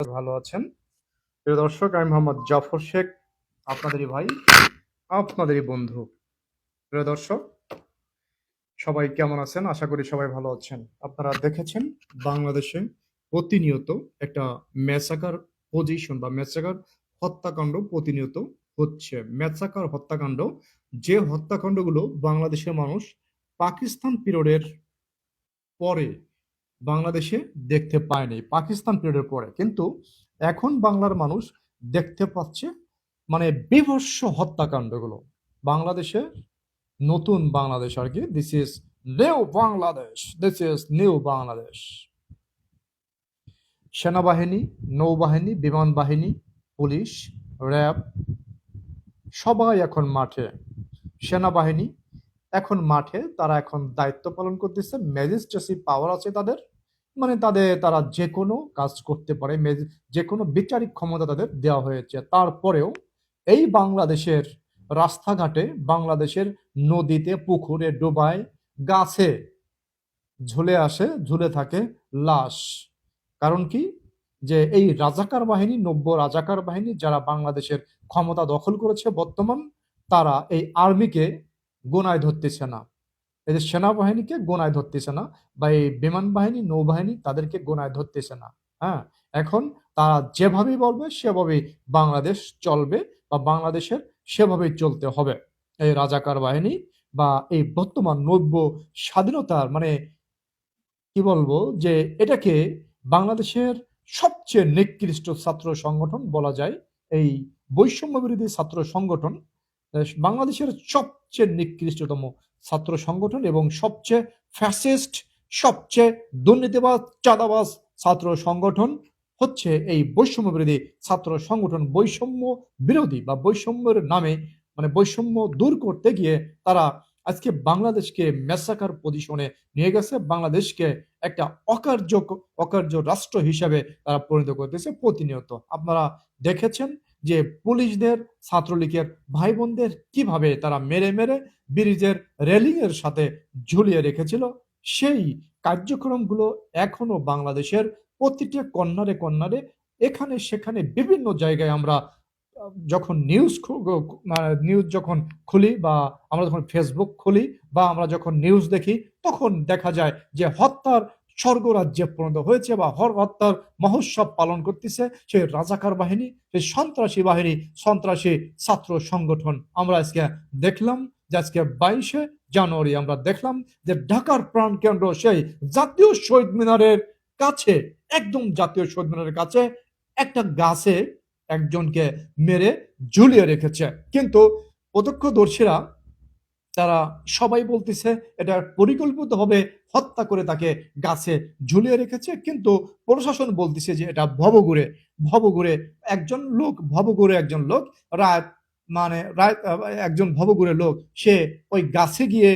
ভালো আছেন। প্রিয় দর্শক, আমি মোহাম্মদ জাফর শেখ, আপনাদেরই ভাই, আপনাদেরই বন্ধু। প্রিয় দর্শক, সবাই কেমন আছেন? আশা করি সবাই ভালো আছেন। আপনারা দেখেছেন, বাংলাদেশে প্রতিনিয়ত একটা ম্যাসাকার পজিশন বা ম্যাসাকার হত্যাকাণ্ড প্রতিনিয়ত হচ্ছে। ম্যাসাকার হত্যাকাণ্ড, যে হত্যাকাণ্ডগুলো বাংলাদেশের মানুষ পাকিস্তান পিরিয়ডের পরে বাংলাদেশে দেখতে পায়নি পাকিস্তান পিরিয়ডের পরে কিন্তু এখন বাংলার মানুষ দেখতে পাচ্ছে মানে বিভৎস হত্যাকাণ্ডগুলো। বাংলাদেশে নতুন বাংলাদেশ আর কি this is new Bangladesh this is new Bangladesh সেনাবাহিনী, নৌবাহিনী, বিমান বাহিনী, পুলিশ, র্যাব, সবাই এখন মাঠে। সেনাবাহিনী এখন মাঠে তারা এখন দায়িত্ব পালন করতেছে। ম্যাজিস্ট্রেসি পাওয়ার আছে তাদের। মানে তাদের, তারা যে কোনো কাজ করতে পারে। যে কোনো বিচারিক ক্ষমতা তাদের দেওয়া হয়েছে। তারপরেও এই বাংলাদেশের রাস্তাঘাটে, বাংলাদেশের নদীতে, পুকুরে, ডোবায় গাছে ঝুলে আসে, ঝুলে থাকে লাশ। কারণ কি? যে এই রাজাকার বাহিনী, নব্য রাজাকার বাহিনী যারা বাংলাদেশের ক্ষমতা দখল করেছে বর্তমান, তারা এই আর্মিকে গোনায় ধরতেছে না। যে সেনাবাহিনীকে গোনায় ধরতেছে না বা এই বিমান বাহিনী, নৌবাহিনী তাদেরকে গোনায় ধরতেছে না। হ্যাঁ এখন তারা যেভাবেই বলবে, সেভাবেই বাংলাদেশ চলবে বা বাংলাদেশের সেভাবেই চলতে হবে। এই রাজাকার বাহিনী বা এই বর্তমান নব্য স্বাধীনতার মানে কি বলব, যে এটাকে বাংলাদেশের সবচেয়ে নিকৃষ্ট ছাত্র সংগঠন বলা যায়। এই বৈষম্য বিরোধী ছাত্র সংগঠন বাংলাদেশের সবচেয়ে নিকৃষ্টতম ছাত্র সংগঠন এবং সবচেয়ে ফ্যাসিস্ট সবচেয়ে দুর্নীতিবাজ, চাঁদাবাজ ছাত্র সংগঠন হচ্ছে এই বৈষম্য বিরোধী ছাত্র সংগঠন। বৈষম্য বিরোধী বা বৈষম্যের নামে মানে বৈষম্য দূর করতে গিয়ে তারা আজকে বাংলাদেশকে মেসাকার পজিশনে নিয়ে গেছে। বাংলাদেশকে একটা অকার্য অকার্য রাষ্ট্র হিসাবে তারা পরিণত করতেছে প্রতিনিয়ত। আপনারা দেখেছেন যে পুলিশদের, ছাত্রলীগের ভাই বোনদের কীভাবে তারা মেরে মেরে ব্রিজের রেলিং এর সাথে ঝুলিয়ে রেখেছিল, সেই কার্যক্রমগুলো এখনও বাংলাদেশের প্রতিটা কন্যারে কন্যারে এখানে সেখানে বিভিন্ন জায়গায় আমরা, যখন নিউজ নিউজ যখন খুলি বা আমরা যখন ফেসবুক খুলি বা আমরা যখন নিউজ দেখি, তখন দেখা যায় যে হত্যার স্বর্গরাজ্যে পরিণত হয়েছে বা হর হত্যার মহোৎসব পালন করতেছে, সেই রাজাকার বাহিনী, সেই সন্ত্রাসী বাহিনী, সন্ত্রাসী ছাত্র সংগঠন আমরা আজকে দেখলাম যে আজকে বাইশে জানুয়ারি আমরা দেখলাম যে ঢাকার প্রাণ কেন্দ্র সেই জাতীয় শহীদ মিনারের কাছে, একদম জাতীয় শহীদ মিনারের কাছে একটা গাছে একজনকে মেরে ঝুলিয়ে রেখেছে। কিন্তু প্রত্যক্ষদর্শীরা তারা সবাই বলতেছে, এটা পরিকল্পিতভাবে হত্যা করে তাকে গাছে ঝুলিয়ে রেখেছে। কিন্তু প্রশাসন বলতেছে যে এটা ভবঘুরে ভবঘুরে একজন লোক ভবঘুরে একজন লোক রায় মানে রায় একজন ভবঘুরে লোক সে ওই গাছে গিয়ে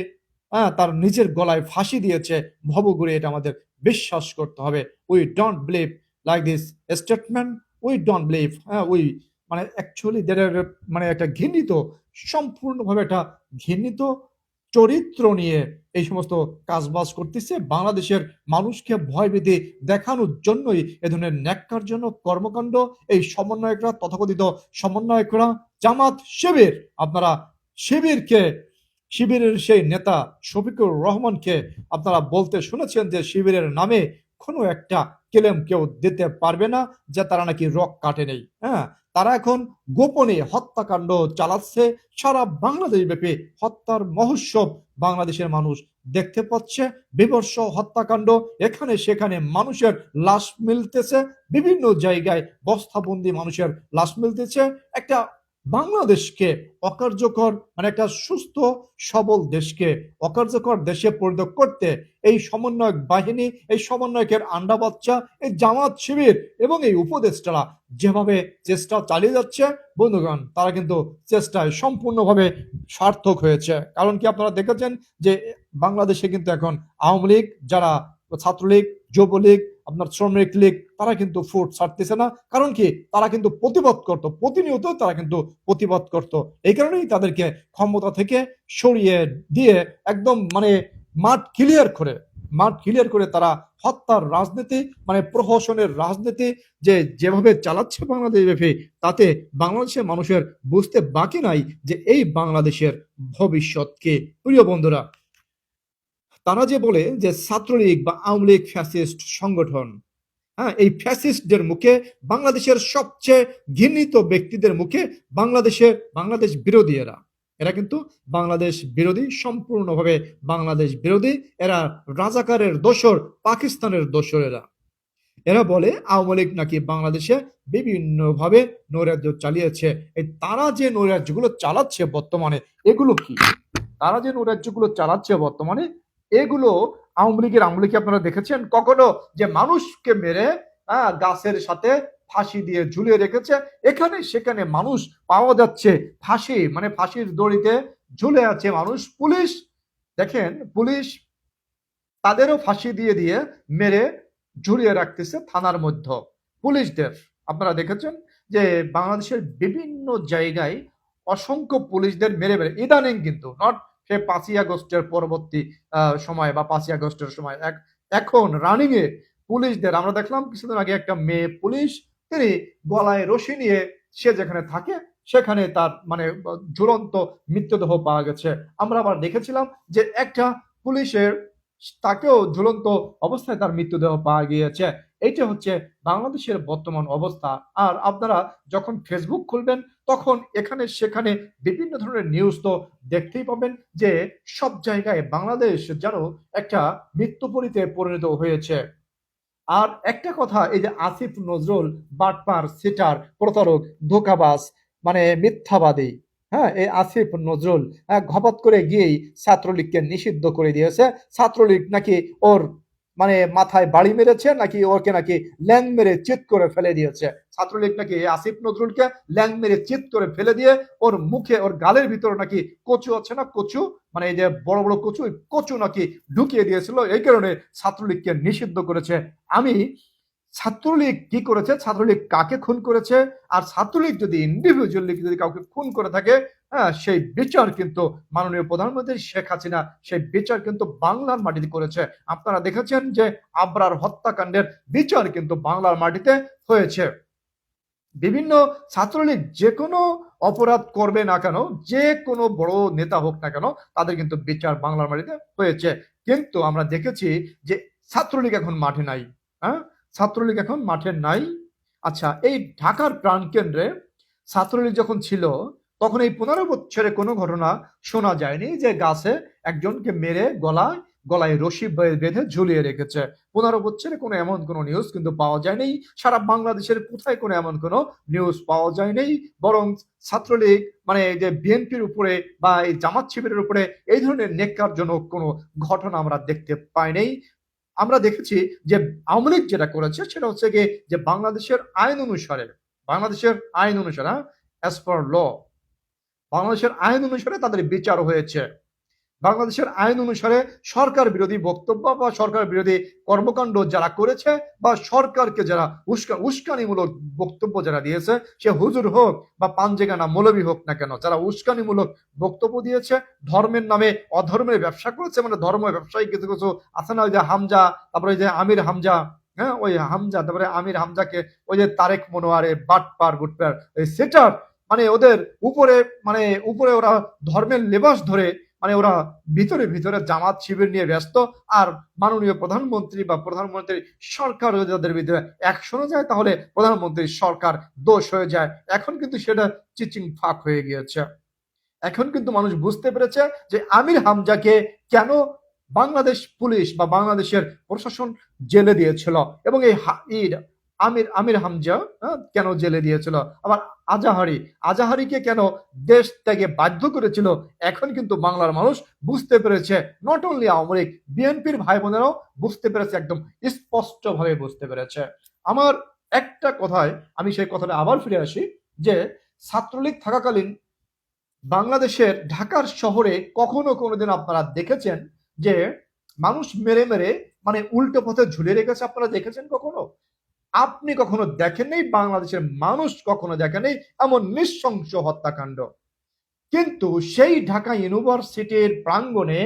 আহ, তার নিজের গলায় ফাঁসি দিয়েছে। ভবঘুরে এটা আমাদের বিশ্বাস করতে হবে। We don't believe like this statement we don't believe হ্যাঁ উই মানে অ্যাকচুয়ালি মানে একটা ঘৃণিত সম্পূর্ণভাবে একটা ঘৃণিত চরিত্র নিয়ে এই সমস্ত কাজবাজ করতেছে। বাংলাদেশের মানুষকে ভয় ভয়ভীতি দেখানোর জন্যই এ ধরনের ন্যাক্কারজনক কর্মকাণ্ড, এই সমন্বয়করা, তথাকথিত সমন্বয়করা, জামাত শিবির, আপনারা শিবিরকে, শিবিরের সেই নেতা শফিকুর রহমানকে আপনারা বলতে শুনেছেন যে শিবিরের নামে কোনো একটা ক্লেম কেউ দিতে পারবে না, যে তারা নাকি রক কাটে নেই হ্যাঁ? তারা এখন গোপনে হত্যাকাণ্ড চালাচ্ছে। সারা বাংলাদেশ ব্যাপী হত্যার মহোৎসব বাংলাদেশের মানুষ দেখতে পাচ্ছে। বিবর্ষ হত্যাকাণ্ড এখানে সেখানে মানুষের লাশ মিলতেছে। বিভিন্ন জায়গায় বস্তাবন্দি মানুষের লাশ মিলতেছে। একটা বাংলাদেশকে অকার্যকর মানে একটা সুস্থ, সবল দেশকে অকার্যকর দেশে পরিণত করতে এই সমন্বয়ক বাহিনী, এই সমন্বয়কের আন্ডা বাচ্চা, এই জামাত শিবির এবং এই উপদেষ্টারা যেভাবে চেষ্টা চালিয়ে যাচ্ছে, বন্ধুগণ, তারা কিন্তু চেষ্টায় সম্পূর্ণভাবে সার্থক হয়েছে। কারণ কি আপনারা দেখেছেন যে বাংলাদেশে কিন্তু এখন আওয়ামী লীগ, যারা ছাত্রলীগ, যুবলীগ আপনার শ্রমিক লীগ তারা কিন্তু ফুট ছাড়তেছে না। কারণ কি? তারা কিন্তু প্রতিবাদ করত, প্রতিনিয়ত তারা কিন্তু প্রতিবাদ করত। এই কারণেই তাদেরকে ক্ষমতা থেকে সরিয়ে দিয়ে একদম মানে মাঠ ক্লিয়ার করে, মাঠ ক্লিয়ার করে তারা হত্যার রাজনীতি মানে প্রহসনের রাজনীতি যে যেভাবে চালাচ্ছে বাংলাদেশ ব্যাপী, তাতে বাংলাদেশের মানুষের বুঝতে বাকি নাই যে এই বাংলাদেশের ভবিষ্যৎকে প্রিয় বন্ধুরা তারা যে বলে যে ছাত্রলীগ বা আওয়ামী লীগ ফ্যাসিস্ট সংগঠন হ্যাঁ এই ফ্যাসিস্টদের মুখে বাংলাদেশের সবচেয়ে ঘৃণিত ব্যক্তিদের মুখে বাংলাদেশে, বাংলাদেশ বিরোধী এরা। এরা কিন্তু বাংলাদেশ বিরোধী, সম্পূর্ণভাবে বাংলাদেশ বিরোধী। এরা রাজাকারের দোসর পাকিস্তানের দোসর এরা। এরা বলে আওয়ামী লীগ নাকি বাংলাদেশে বিভিন্নভাবে নৈরাজ্য চালিয়েছে। এই তারা যে নৈরাজ্যগুলো চালাচ্ছে বর্তমানে, এগুলো কি? তারা যে নৈরাজ্যগুলো চালাচ্ছে বর্তমানে এগুলো আওয়ামী লীগের আওয়ামী লীগকে আপনারা দেখেছেন? কখনো যে মানুষকে মেরে আহ, গাছের সাথে ফাঁসি দিয়ে ঝুলিয়ে রেখেছে এখানে সেখানে মানুষ পাওয়া যাচ্ছে ফাঁসি মানে ফাঁসির দড়িতে ঝুলে আছে মানুষ। পুলিশ দেখেন পুলিশ তাদেরও ফাঁসি দিয়ে দিয়ে মেরে ঝুলিয়ে রাখতেছে থানার মধ্যে। পুলিশদের আপনারা দেখেছেন যে বাংলাদেশের বিভিন্ন জায়গায় অসংখ্য পুলিশদের মেরে মেরে ইদানিং কিন্তু নট সে পাঁচই আগস্টের পরবর্তী সময় বা পাঁচই আগস্টের সময়। এক, এখন রানিং এ পুলিশদের, আমরা দেখলাম কিছুদিন আগে একটা মেয়ে পুলিশ, তিনি গলায় রশি নিয়ে সে যেখানে থাকে, সেখানে তার মানে ঝুলন্ত মৃত্যুদেহ পাওয়া গেছে। আমরা আবার দেখেছিলাম যে একটা পুলিশের তাকেও ঝুলন্ত অবস্থায় তার মৃতদেহ পাওয়া গিয়েছে। এইটা হচ্ছে বাংলাদেশের বর্তমান অবস্থা। আর আপনারা যখন ফেসবুক খুলবেন, তখন এখানে সেখানে বিভিন্ন ধরনের নিউজ তো দেখতেই পাবেন যে সব জায়গায় বাংলাদেশ যেন একটা মৃত্যুপরিতে পরিণত হয়েছে। আর একটা কথা, এই যে আসিফ নজরুল বাটপার সিটার প্রতারক, ধোকাবাজ মানে মিথ্যাবাদী। হ্যাঁ এই আসিফ নজরুল ঘপাত করে গিয়েই ছাত্রলীগকে নিষিদ্ধ করে দিয়েছে। ছাত্রলীগ নাকি ওর মানে মাথায় বাড়ি মেরেছে, নাকি ওকে নাকি ল্যাং মেরে চিত করে ফেলে দিয়েছে? ছাত্রলীগ নাকি এই আসিফ নজরুলকে ল্যাং মেরে চিত করে ফেলে দিয়ে ওর মুখে, ওর গালের ভিতরে নাকি কচু আছে না? কচু মানে এই যে বড় বড় কচু কচু নাকি ঢুকিয়ে দিয়েছিল। এই কারণে ছাত্রলীগকে নিষিদ্ধ করেছে। আমি ছাত্রলীগ কি করেছে? ছাত্রলীগ কাকে খুন করেছে? আর ছাত্রলীগ যদি ইন্ডিভিজুয়ালি যদি কাউকে খুন করে থাকে হ্যাঁ সেই বিচার কিন্তু মাননীয় প্রধানমন্ত্রী শেখ হাসিনা সেই বিচার কিন্তু বাংলার মাটিতে করেছে। আপনারা দেখেছেন যে আবরার হত্যাকাণ্ডের বিচার কিন্তু বাংলার মাটিতে হয়েছে। বিভিন্ন ছাত্রলীগ যে কোনো অপরাধ করবে না কেন, যে কোনো বড় নেতা হোক না কেন, তাদের কিন্তু বিচার বাংলার মাটিতে হয়েছে। কিন্তু আমরা দেখেছি যে ছাত্রলীগ এখন মাঠে নাই হ্যাঁ? ছাত্রলীগ এখন মাঠে নাই। আচ্ছা এই ঢাকার প্রাণকেন্দ্রে ছাত্রলীগ যখন ছিল, তখন এই পনেরো বছরে কোনো ঘটনা শোনা যায়নি যে গাছে একজনকে মেরে গলায় গলায় রশি বেঁধে ঝুলিয়ে রেখেছে। পনেরো বছরে কোনো এমন কোনো নিউজ কিন্তু পাওয়া যায়নি। সারা বাংলাদেশের কোথায় কোনো এমন কোনো নিউজ পাওয়া যায়নি। বরং ছাত্রলীগ মানে যে বিএনপির উপরে বা এই জামাত শিবিরের উপরে এই ধরনের নেককারজনক কোনো ঘটনা আমরা দেখতে পাইনি। আমরা দেখেছি যে আওয়ামী লীগ যেটা করেছে সেটা হচ্ছে গিয়ে যে বাংলাদেশের আইন অনুসারে, বাংলাদেশের আইন অনুসারে অ্যাজ পার ল বাংলাদেশের আইন অনুসারে তাদের বিচার হয়েছে। বাংলাদেশের আইন অনুসারে সরকার বিরোধী বক্তব্য বা সরকার বিরোধী কর্মকাণ্ড যারা করেছে বা সরকারকে যারা উস্কা উস্কানিমূলক বক্তব্য যারা দিয়েছে, সে হুজুর হোক বা পাঞ্জেগানা মৌলবী হোক না কেন, যারা উস্কানিমূলক বক্তব্য দিয়েছে, ধর্মের নামে অধর্মের ব্যবসা করেছে মানে ধর্ম ব্যবসায়ী কিছু কিছু আছে না, ওই যে হামজা, তারপরে ওই যে আমির হামজা হ্যাঁ ওই হামজা, তারপরে আমির হামজাকে ওই যে তারেক মনোয়ারে, বাটপার, গুটপার সেটার মানে ওদের উপরে মানে উপরে ওরা ধর্মের লেবাস ধরে মানে ওরা ভিতরে ভিতরে জামাত শিবির নিয়ে ব্যস্ত, আর মাননীয় প্রধানমন্ত্রী বা প্রধানমন্ত্রী সরকার যদি তাদের ভিতরে একশনে যায়, তাহলে প্রধানমন্ত্রী সরকার দোষ হয়ে যায়। এখন কিন্তু সেটা চিচিং ফাঁক হয়ে গিয়েছে। এখন কিন্তু মানুষ বুঝতে পেরেছে যে আমির হামজাকে কেন বাংলাদেশ পুলিশ বা বাংলাদেশের প্রশাসন জেলে দিয়েছিল এবং এই আমির আমির হামজা কেন জেলে দিয়েছিল? আবার আজাহারি, আজাহারিকে কেন দেশ ত্যাগে বাধ্য করেছিল? এখন কিন্তু বাংলার মানুষ বুঝতে পেরেছে নট অনলি আওয়ামী লীগ, বিএনপির ভাই বোনেরাও বুঝতে পেরেছে, একদম স্পষ্ট ভাবে বুঝতে পেরেছে। আমার একটা কথায় আমি সেই কথাটা আবার ফিরে আসি, যে ছাত্রলীগ থাকাকালীন বাংলাদেশের ঢাকার শহরে কখনো কোনোদিন আপনারা দেখেছেন যে মানুষ মেরে মেরে মানে উল্টো পথে ঝুলে রেখেছে, আপনারা দেখেছেন কখনো? আপনি কখনো দেখেন নাই? বাংলাদেশের মানুষ কখনো দেখেন নাই এমন নৃশংস হত্যাকাণ্ড? কিন্তু সেই ঢাকা ইউনিভার্সিটির প্রাঙ্গণে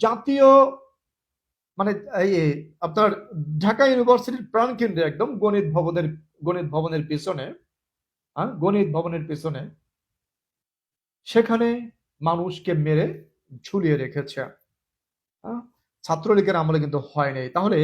জাতীয় মানে আপনার ঢাকা ইউনিভার্সিটির প্রাণকেন্দ্রে একদম গণিত ভবনের গণিত ভবনের পিছনে হ্যাঁ গণিত ভবনের পিছনে সেখানে মানুষকে মেরে ঝুলিয়ে রেখেছে। হ্যাঁ? ছাত্রলীগের আমলে কিন্তু হয়নি তাহলে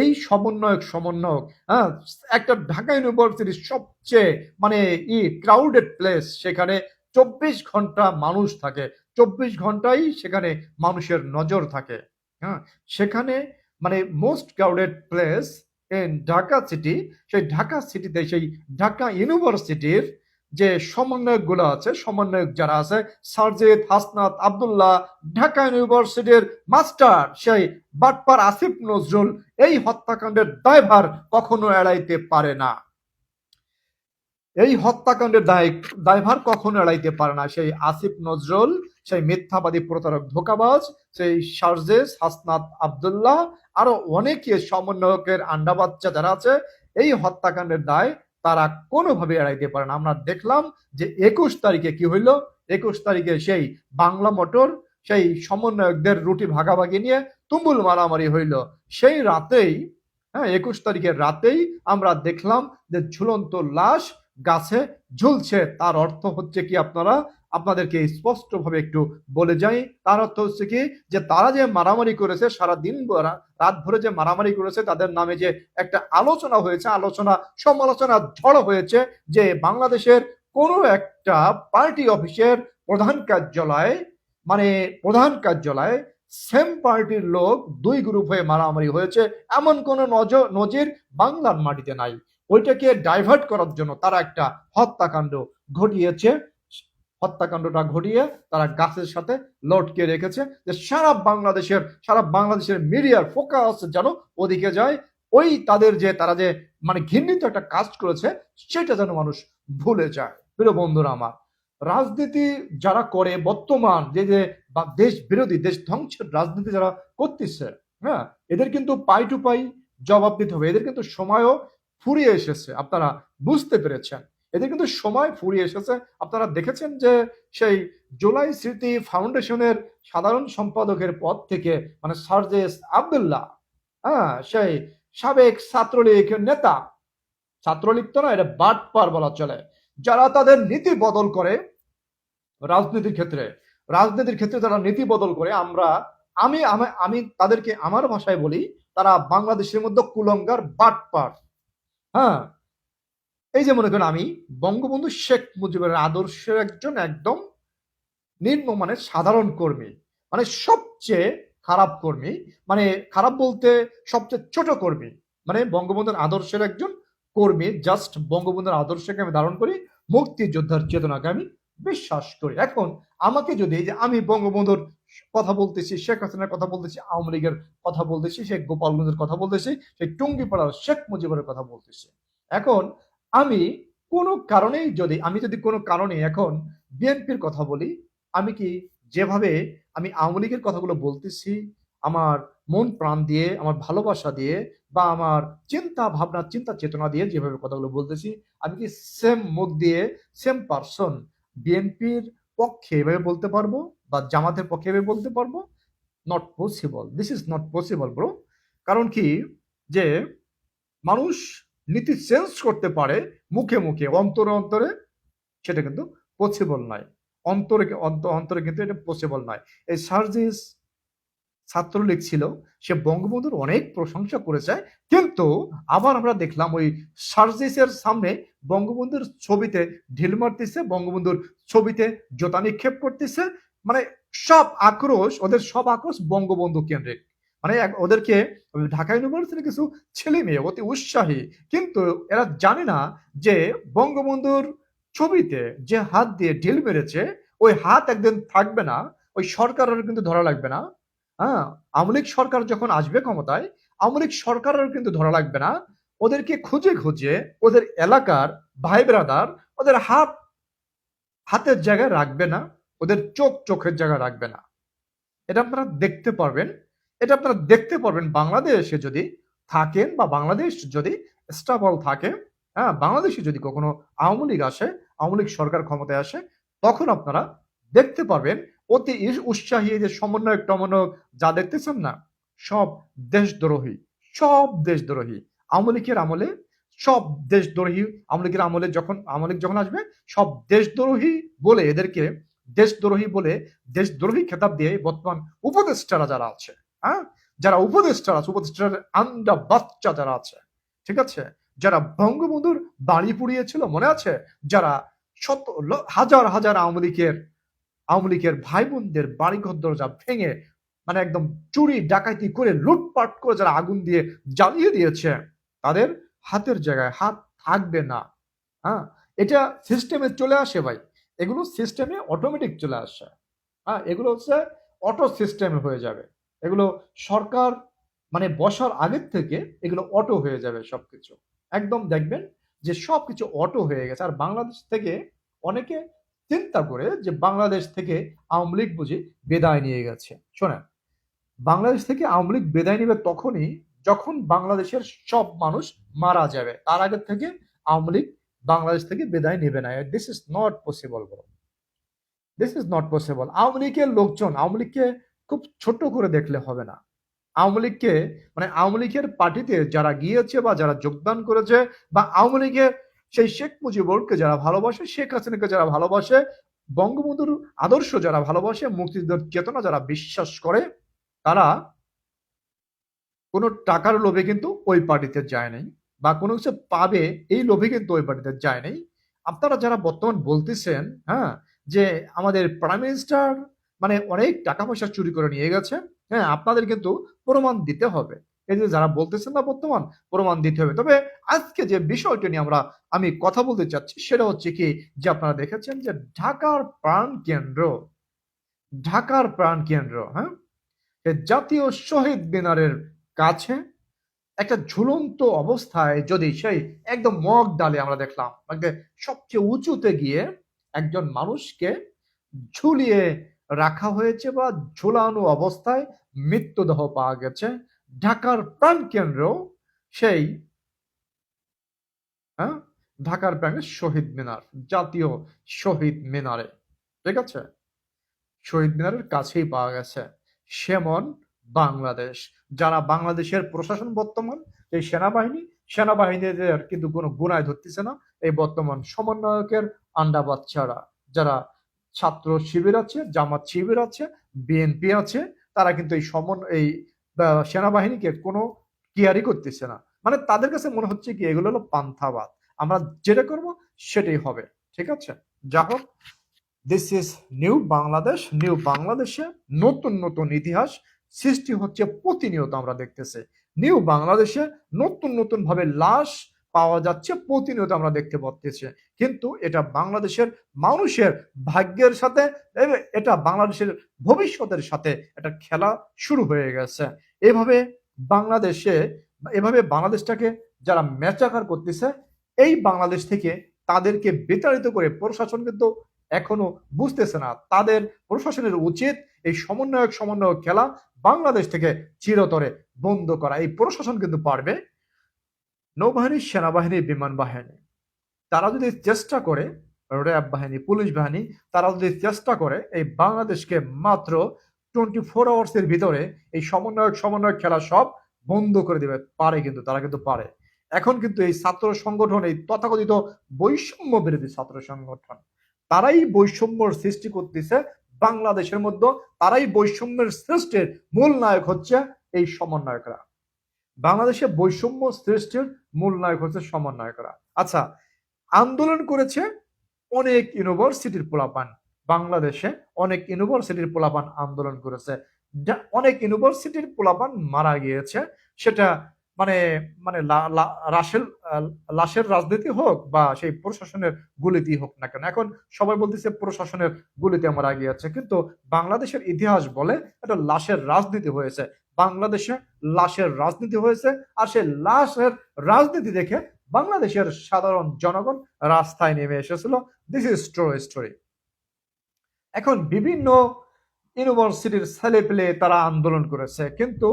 এই সমন্বয়ক সমন্বয়ক হ্যাঁ একটা ঢাকা ইউনিভার্সিটির সবচেয়ে মানে ই ক্রাউডেড প্লেস সেখানে চব্বিশ ঘণ্টা মানুষ থাকে। চব্বিশ ঘন্টাই সেখানে মানুষের নজর থাকে। হ্যাঁ সেখানে মানে most crowded place in Dhaka city সেই ঢাকা সিটিতে সেই ঢাকা ইউনিভার্সিটির যে সমন্বয়কগুলো আছে, সমন্বয়ক যারা আছে, সারজিদ হাসনাত আব্দুল্লাহ, ঢাকা ইউনিভার্সিটির মাস্টার সেই বাটপার আসিফ নজরুল, এই হত্যাকাণ্ডের দায়ভার কখনো এড়াইতে পারে না। এই হত্যাকাণ্ডের দায়, দায়ভার কখনো এড়াইতে পারে না। সেই আসিফ নজরুল, সেই মিথ্যাবাদী প্রতারক ধোকাবাজ, সেই সারজেস হাসনাত আব্দুল্লাহ, আরও অনেকে সমন্বয়কের আন্ডা বাচ্চা যারা আছে, এই হত্যাকাণ্ডের দায় তারা কোনোভাবে এড়াইতে পারে না। আমরা দেখলাম যে একুশ তারিখে কি হইল? একুশ তারিখে সেই বাংলা মোটর, সেই সমন্বয়কদের রুটি ভাগাভাগি নিয়ে তুমুল মারামারি হইল। সেই রাতেই হ্যাঁ একুশ তারিখের রাতেই আমরা দেখলাম যে ঝুলন্ত লাশ গাছে ঝুলছে, তার অর্থ হচ্ছে কি আপনারা, আপনাদেরকে স্পষ্টভাবে একটু বলে যাই। তার অর্থ হচ্ছে কি যে তারা যে মারামারি করেছে, সারা দিন রাত ভরে যে মারামারি করেছে, তাদের নামে যে একটা আলোচনা হয়েছে, আলোচনা সমালোচনা ঝড় হয়েছে যে বাংলাদেশের কোনো একটা পার্টি অফিসের প্রধান কার্যালয় মানে প্রধান কার্যালয়, সেম পার্টির লোক দুই গ্রুপ হয়ে মারামারি হয়েছে। এমন কোন নজর নজির বাংলার মাটিতে নাই। ওইটাকে ডাইভার্ট করার জন্য তারা একটা হত্যাকাণ্ড ঘটিয়েছে। হত্যাকাণ্ডটা ঘটিয়ে তারা গাছের সাথে লটকে রেখেছে যে সারা বাংলাদেশের সারা বাংলাদেশের মিডিয়ার ফোকাস যেন ওদিকে যায়। ওই তাদের যে, তারা যে মানে ঘৃণিত একটা কাজ করেছে, সেটা যেন মানুষ ভুলে যায়। প্রিয় বন্ধুরা আমার, রাজনীতি যারা করে বর্তমান যে যে, বা দেশ বিরোধী, দেশ ধ্বংসের রাজনীতি যারা করতেছে হ্যাঁ এদের কিন্তু পাই টু পাই জবাব দিতে হবে। এদের কিন্তু সময়ও ফুরিয়ে এসেছে, আপনারা বুঝতে পেরেছেন। এদের কিন্তু সময় ফুরিয়ে এসেছে। আপনারা দেখেছেন যে সেই জুলাই স্মৃতি ফাউন্ডেশনের সাধারণ সম্পাদকের পদ থেকে মানে সার্জেস আব্দুল্লাহ হ্যাঁ সেই সাবেক ছাত্রলীগ নেতা, ছাত্রলীগ তো না, এটা বাটপার বলা চলে, যারা তাদের নীতি বদল করে রাজনীতির ক্ষেত্রে রাজনীতির ক্ষেত্রে যারা নীতি বদল করে, আমরা, আমি, আমি- আমি তাদেরকে আমার ভাষায় বলি, তারা বাংলাদেশের মধ্যে কুলঙ্গার বাটপার হ্যাঁ? এই যে মনে করেন আমি বঙ্গবন্ধু শেখ মুজিবের আদর্শের একজন একদম নিম্নমানের সাধারণ কর্মী মানে সবচেয়ে খারাপ কর্মী মানে খারাপ বলতে সবচেয়ে ছোট কর্মী মানে বঙ্গবন্ধুর আদর্শের একজন কর্মী জাস্ট বঙ্গবন্ধুর আদর্শকে আমি ধারণ করি, মুক্তিযোদ্ধার চেতনাকে আমি বিশ্বাস করি। এখন আমাকে যদি যে আমি বঙ্গবন্ধুর কথা বলতেছি, শেখ হাসিনার কথা বলতেছি, আওয়ামী লীগের কথা বলতেছি, শেখ গোপালগঞ্জের কথা বলতেছি সেই টুঙ্গিপাড়ার শেখ মুজিবের কথা বলতেছি। এখন আমি কোনো কারণেই যদি, আমি যদি কোনো কারণে এখন বিএনপির কথা বলি, আমি কি যেভাবে আমি আওয়ামী লীগের কথাগুলো বলতেছি, আমার মন প্রাণ দিয়ে, আমার ভালোবাসা দিয়ে, বা আমার চিন্তা ভাবনা, চিন্তা চেতনা দিয়ে যেভাবে কথাগুলো বলতেছি, আমি কি সেম মুখ দিয়ে সেম পারসন বিএনপির পক্ষে এভাবে বলতে পারব বা জামাতের পক্ষে এভাবে বলতে পারব? Not possible this is not possible bro কারণ কি? যে মানুষ নীতি চেঞ্জ করতে পারে মুখে মুখে, অন্তরে অন্তরে, সেটা কিন্তু পসিবল নয়। অন্তরে অন্ত- অন্তরে কিন্তু এটা পসিবল নয়। এই সার্জিস ছাত্রলীগ ছিল, সে বঙ্গবন্ধুর অনেক প্রশংসা করেছে, কিন্তু আবার আমরা দেখলাম ওই সার্জিসের সামনে বঙ্গবন্ধুর ছবিতে ঢিল মারতেছে, বঙ্গবন্ধুর ছবিতে জোতা নিক্ষেপ করতেছে। মানে সব আক্রোশ, ওদের সব আক্রোশ বঙ্গবন্ধু কেন্দ্রিক। মানে ওদেরকে ঢাকা ইউনিভার্সিটির কিছু ছেলে মেয়ে অতি উৎসাহী, কিন্তু এরা জানে না যে বঙ্গবন্ধুর ছবিতে যে হাত দিয়ে ঢিল মেরেছে, ওই হাত একদিন থাকবে না, ওই সরকারের কিন্তু ধরা লাগবে না। হ্যাঁ আওয়ামী সরকার যখন আসবে ক্ষমতায়, আওয়ামী সরকারের কিন্তু ধরা লাগবে না। ওদেরকে খুঁজে খুঁজে ওদের এলাকার ভাই ব্রাদার ওদের হাত, হাতের জায়গায় রাখবে না, ওদের চোখ চোখের জায়গায় রাখবে না। এটা আপনারা দেখতে পারবেন। এটা আপনারা দেখতে পারবেন বাংলাদেশে যদি থাকেন বা বাংলাদেশ যদি স্টাবল থাকে হ্যাঁ বাংলাদেশে যদি কখনো আওয়ামী লীগ আসে, আওয়ামী লীগ সরকার ক্ষমতায় আসে, তখন আপনারা দেখতে পারবেন অতি উৎসাহী যে সমন্বয়ক টমন্বয়ক যা দেখতেছেন না, সব দেশদ্রোহী সব দেশদ্রোহী। আওয়ামী লীগের আমলে সব দেশদ্রোহী, আওয়ামী লীগের আমলে যখন, আওয়ামী লীগ যখন আসবে, সব দেশদ্রোহী বলে এদেরকে, দেশদ্রোহী বলে দেশদ্রোহী খেতাব দিয়ে বর্তমান উপদেষ্টারা যারা আছে হ্যাঁ? যারা উপদেষ্টারা আছে, উপদেষ্টার আন্ডা বাচ্চা যারা আছে, ঠিক আছে? যারা বঙ্গবন্ধুর বাড়ি পুড়িয়েছিল, মনে আছে? যারা শত হাজার হাজার আওয়ামী লীগের আওয়ামী লীগের ভাই বোনদের বাড়ি ঘর দরজা ভেঙে মানে একদম চুরি, ডাকাতি করে, লুটপাট করে যারা আগুন দিয়ে জ্বালিয়ে দিয়েছে তাদের হাতের জায়গায় হাত থাকবে না। হ্যাঁ? এটা সিস্টেমে চলে আসে ভাই। এগুলো সিস্টেমে অটোমেটিক চলে আসে। হ্যাঁ? এগুলো হচ্ছে অটো সিস্টেমে হয়ে যাবে। এগুলো সরকার মানে বসার আগের থেকে এগুলো অটো হয়ে যাবে সবকিছু। একদম দেখবেন যে সবকিছু অটো হয়ে গেছে। আর বাংলাদেশ থেকে অনেকে চিন্তা করে যে বাংলাদেশ থেকে আওয়ামী লীগ বুঝি বিদায় নিয়ে গেছে। শোনেন, বাংলাদেশ থেকে আওয়ামী লীগ বিদায় নেবে তখনই যখন বাংলাদেশের সব মানুষ মারা যাবে, তার আগে থেকে আওয়ামী লীগ বাংলাদেশ থেকে বিদায় নেবে না। This is not possible bro this is not possible Awami লীগের লোকজন, আওয়ামী লীগকে খুব ছোট করে দেখলে হবে না। আওয়ামী লীগকে মানে আওয়ামী লীগের পার্টিতে যারা গিয়েছে বা যারা যোগদান করেছে বা আওয়ামী লীগের সেই শেখ মুজিবুরকে যারা ভালোবাসে, শেখ হাসিনাকে যারা ভালোবাসে, বঙ্গবন্ধুর আদর্শ যারা ভালোবাসে, মুক্তিযুদ্ধের চেতনা যারা বিশ্বাস করে, তারা কোনো টাকার লোভে কিন্তু ওই পার্টিতে যায় নাই বা কোনো কিছু পাবে, এই লোভে কিন্তু ওই পার্টিতে যায় নাই। আপনারা যারা বর্তমান বলতেছেন হ্যাঁ যে আমাদের প্রাইম মিনিস্টার মানে অনেক টাকা পয়সা চুরি করে নিয়ে গেছে হ্যাঁ আপনাদের কিন্তু প্রমাণ দিতে হবে। এই যে যারা বলতেছেন না বর্তমান, প্রমাণ দিতে হবে। তবে আজকে যে বিষয়টা নিয়ে আমরা, আমি কথা বলতে চাচ্ছি সেটা হচ্ছে কি, যে আপনারা দেখেছেন যে ঢাকার প্রাণ কেন্দ্র, ঢাকার প্রাণ কেন্দ্র হ্যাঁ জাতীয় শহীদ মিনারের কাছে, একটা ঝুলন্ত অবস্থায় যদি সেই একদম মগ ডালে আমরা দেখলাম মানে সবচেয়ে উঁচুতে গিয়ে একজন মানুষকে ঝুলিয়ে রাখা হয়েছে বা ঝুলানো অবস্থায় মৃত্যুদেহ পাওয়া গেছে। ঢাকার প্রাণ কেন্দ্র সেই হ্যাঁ? ঢাকার প্রাণে শহীদ মিনার, জাতীয় শহীদ মিনারে, ঠিক আছে? শহীদ মিনারের কাছেই পাওয়া গেছে। সেমন বাংলাদেশ। যারা বাংলাদেশের প্রশাসন বর্তমান, এই সেনাবাহিনী, সেনাবাহিনীদের কিন্তু কোনো গুণায় ধরতেছে না, এই বর্তমান সমন্বয়কের আন্ডা বাচ্চারা যারা ছাত্র শিবির আছে, জামাত শিবির আছে বিএনপি আছে, তারা কিন্তু এই সমন, এই সেনাবাহিনীকে কোনো কেয়ারই করতেছে না। মানে তাদের কাছে মনে হচ্ছে কি, এগুলো হলো পান্থাবাদ। আমরা যেটা করব, সেটাই হবে। ঠিক আছে? যা হোক this is new Bangladesh new বাংলাদেশে নতুন নতুন ইতিহাস সৃষ্টি হচ্ছে প্রতিনিয়ত আমরা দেখতেছি। নিউ বাংলাদেশে নতুন নতুন ভাবে লাশ পাওয়া যাচ্ছে প্রতিনিয়ত আমরা দেখতে পাচ্ছি কিন্তু এটা বাংলাদেশের মানুষের ভাগ্যের সাথে এটা বাংলাদেশের ভবিষ্যতের সাথে একটা খেলা শুরু হয়ে গেছে। এভাবে বাংলাদেশে, এভাবে বাংলাদেশটাকে যারা ম্যাচাকার করতেছে, এই বাংলাদেশ থেকে তাদেরকে বিতাড়িত করে প্রশাসন কিন্তু এখনও বুঝতেছে না। তাদের প্রশাসনের উচিত এই সমন্বয়ক সমন্বয়ক খেলা বাংলাদেশ থেকে চিরতরে বন্ধ করা। এই প্রশাসন কিন্তু পারবে নৌবাহিনী, সেনাবাহিনী, বিমান বাহিনী। তারা যদি চেষ্টা করে, র্যাব বাহিনী, পুলিশ বাহিনী, তারা যদি চেষ্টা করে, এই বাংলাদেশকে মাত্র টোয়েন্টি ফোর আওয়ার্স এর ভিতরে এই সমন্বয়ক সমন্বয়ক খেলা সব বন্ধ করে দেবে। পারে কিন্তু, তারা কিন্তু পারে। এখন কিন্তু এই ছাত্র সংগঠন, এই তথাকথিত বৈষম্য বিরোধী ছাত্র সংগঠন, তারাই বৈষম্যর সৃষ্টি করতেছে বাংলাদেশের মধ্যে তারাই বৈষম্যের শ্রেষ্ঠের মূল নায়ক হচ্ছে এই সমন্বয়করা। বাংলাদেশে বৈষম্য শ্রেষ্ঠের মূল নায়ক হচ্ছে সমন্বয়করা। আচ্ছা আন্দোলন করেছে অনেক ইউনিভার্সিটির পোলাপান। বাংলাদেশে অনেক ইউনিভার্সিটির পোলাপান আন্দোলন করেছে। অনেক ইউনিভার্সিটির পোলাপান মারা গিয়েছে, সেটা মানে মানে লা- লা- রাশের আহ, লাশের রাজনীতি হোক বা সেই প্রশাসনের গুলিতে হোক না কেন এখন সবাই বলতেছে প্রশাসনের গুলিতে মারা গিয়েছে কিন্তু বাংলাদেশের ইতিহাস বলে এটা লাশের রাজনীতি হয়েছে। বাংলাদেশে লাশের রাজনীতি হয়েছে আর সেই লাশের রাজনীতি দেখে বাংলাদেশের সাধারণ জনগণ রাস্তায় নেমে এসেছিল। দিস ইজ ট্রু স্টোরি এখন বিভিন্ন ইউনিভার্সিটির ছেলেপেলে তারা আন্দোলন করেছে কিন্তু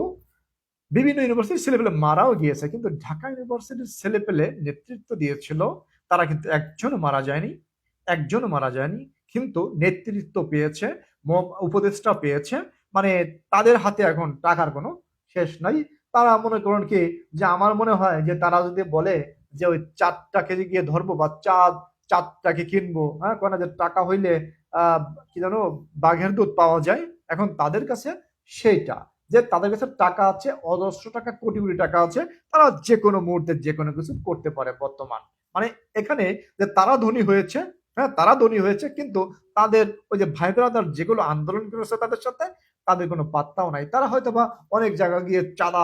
বিভিন্ন ইউনিভার্সিটির ছেলেপেলে মারাও গিয়েছে, কিন্তু ঢাকা ইউনিভার্সিটির ছেলেপেলে নেতৃত্ব দিয়েছিল, তারা কিন্তু একজনও মারা যায়নি, একজনও মারা যায়নি, কিন্তু নেতৃত্ব পেয়েছে উপদেষ্টা পেয়েছে মানে তাদের হাতে এখন টাকার কোনো শেষ নাই। তারা মনে করেন কি, যে আমার মনে হয় যে তারা যদি বলে যে ওই চারটা কেজি গিয়ে ধরবো বা চাঁদ চারটাকে কিনবো হ্যাঁ কোন যে টাকা হইলে কি জানো বাঘের দুধ পাওয়া যায়, এখন তাদের কাছে সেইটা। যে তাদের কাছে টাকা আছে, অজস্র টাকা, কোটি কোটি টাকা আছে, তারা যে কোনো মুহূর্তে যে কোনো কিছু করতে পারে বর্তমান। মানে এখানে যে তারা ধনী হয়েছে হ্যাঁ তারা ধনী হয়েছে, কিন্তু তাদের ওই যে ভাই ব্রাদার যেগুলো আন্দোলন করেছে তাদের সাথে, তাদের কোনো পাত্তাও নাই। তারা হয়তো বা অনেক জায়গা গিয়ে চাঁদা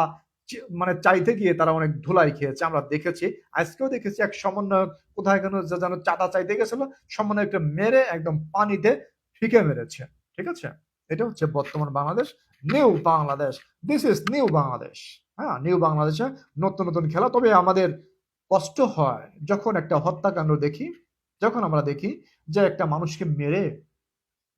মানে চাইতে গিয়ে তারা অনেক ধুলাই খেয়েছে। আমরা দেখেছি, আজকেও দেখেছি এক সমন্বয়ক কোথায় কেন যেন চাঁদা চাইতে গেছিল, সমন্বয়কটা মেরে একদম পানিতে ফিকে মেরেছে। ঠিক আছে? এটা হচ্ছে বর্তমান Bangladesh new Bangladesh this is new Bangladesh. হ্যাঁ নিউ বাংলাদেশে নতুন নতুন খেলা। তবে আমাদের কষ্ট হয় যখন একটা হত্যাকাণ্ড দেখি, যখন আমরা দেখি যে একটা মানুষকে মেরে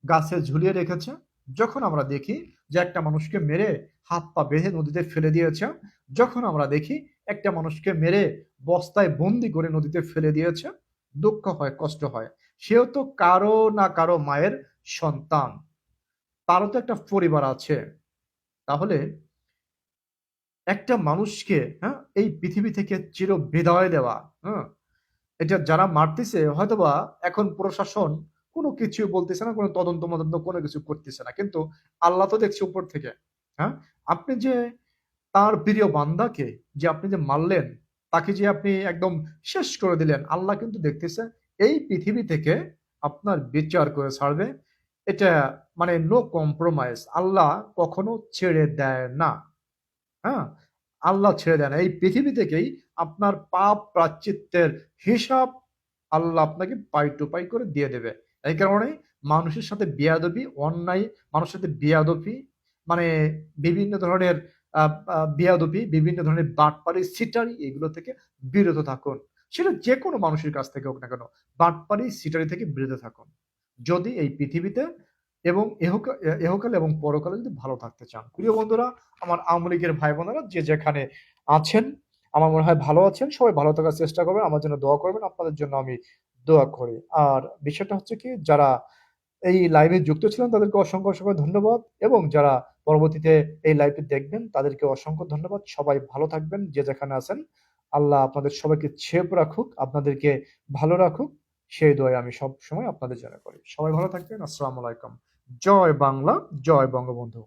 গাছে ঝুলিয়ে রেখেছে, যখন আমরা দেখি যে একটা মানুষকে মেরে হাত পা বেঁধে নদীতে ফেলে দিয়েছে, যখন আমরা দেখি একটা মানুষকে মেরে বস্তায় বন্দি করে নদীতে ফেলে দিয়েছে, দুঃখ হয়, কষ্ট হয়। সেও তো কারও না কারও মায়ের সন্তান। তারও তো একটা পরিবার আছে। তাহলে একটা মানুষকে হ্যাঁ এই পৃথিবী থেকে চির বিদায় দেওয়া হ্যাঁ এটা যারা মারতেছে, হয়তোবা এখন প্রশাসন কোনো কিছু বলতেছে না, কোনো তদন্ত মদন্ত কোনো কিছু করতেছে না। কিন্তু আল্লাহ তো দেখছে উপর থেকে হ্যাঁ আপনি যে তার প্রিয় বান্দাকে যে আপনি যে মারলেন, তাকে যে আপনি একদম শেষ করে দিলেন, আল্লাহ কিন্তু দেখতেছে এই পৃথিবী থেকে আপনার বিচার করে ছাড়বে। এটা মানে নো কম্প্রোমাইজ আল্লাহ কখনো ছেড়ে দেয় না। হ্যাঁ? আল্লাহ ছেড়ে দেয় না। এই পৃথিবী থেকেই আপনার পাপ প্রাচিত্যের হিসাব আল্লাহ আপনাকে পাই টু পাই করে দিয়ে দেবে। এই কারণে মানুষের সাথে বিয়াদবি, অন্যায়, মানুষের সাথে বিয়াদবি মানে বিভিন্ন ধরনের বিয়াদবি, বিভিন্ন ধরনের বাটপারি সিটারি এগুলো থেকে বিরত থাকুন। সেটা যে কোনো মানুষের কাছ থেকে হোক না কেন, বাটপারি সিটারি থেকে বিরত থাকুন। যদি এই পৃথিবীতে এবং এহকা- এহকালে এবং পরকালে যদি ভালো থাকতে চান। প্রিয় বন্ধুরা, আমার আওয়ামী লীগের ভাই বোনেরা যে যেখানে আছেন, আমার মনে হয় ভালো আছেন, সবাই ভালো থাকার চেষ্টা করবেন। আমার জন্য দোয়া করবেন, আপনাদের জন্য আমি দোয়া করি। আর বিষয়টা হচ্ছে কি, যারা এই লাইভে যুক্ত ছিলেন, তাদেরকে অসংখ্য অসংখ্য ধন্যবাদ এবং যারা পরবর্তীতে এই লাইভটি দেখবেন, তাদেরকে অসংখ্য ধন্যবাদ। সবাই ভালো থাকবেন, যে যেখানে আছেন, আল্লাহ আপনাদের সবাইকে ছেপ রাখুক, আপনাদেরকে ভালো রাখুক। সেই দোয়া আমি সব সময় আপনাদের জন্য করি। সবাই ভালো থাকবেন। আসসালামু আলাইকুম। জয় বাংলা, জয় বঙ্গবন্ধু।